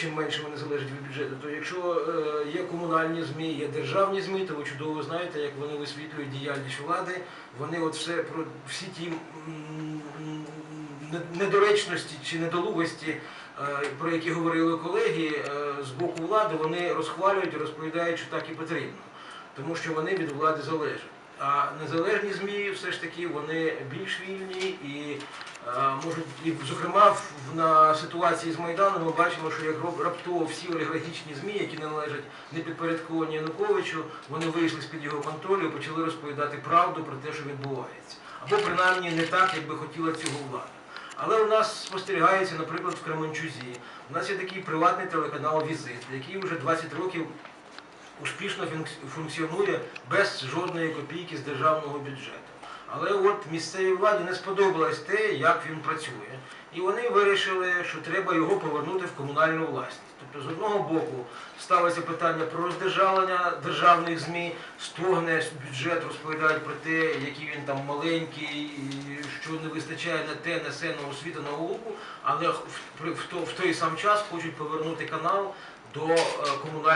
чим менше вони залежать від бюджету, то якщо е, є комунальні ЗМІ, є державні ЗМІ, то ви чудово знаєте, як вони висвітлюють діяльність влади, вони от все про всі ті недоречності чи недолугості, е, про які говорили колеги е, з боку влади, вони розхвалюють розповідають, що так і потрібно, тому що вони від влади залежать. А незалежні ЗМІ все ж таки вони більш вільні і можуть, і зокрема на ситуації з Майданом ми бачимо, що як раптово всі олігархічні ЗМІ, які належать не підпорядковані Януковичу, вони вийшли з-під його контролю і почали розповідати правду про те, що відбувається. Або принаймні не так, як би хотіла цього влада. Але у нас спостерігається, наприклад, в Кременчузі. У нас є такий приватний телеканал Візит, який вже 20 років успішно функціонує без жодної копійки з державного бюджету. Але от місцевій владі не сподобалось те, як він працює. І вони вирішили, що треба його повернути в комунальну власність. Тобто, з одного боку, ставиться питання про роздержавлення державних ЗМІ, стогне бюджет, розповідають про те, який він там маленький, що не вистачає на те, на на освіту, на науку, але в той сам час хочуть повернути канал до е, комунальної.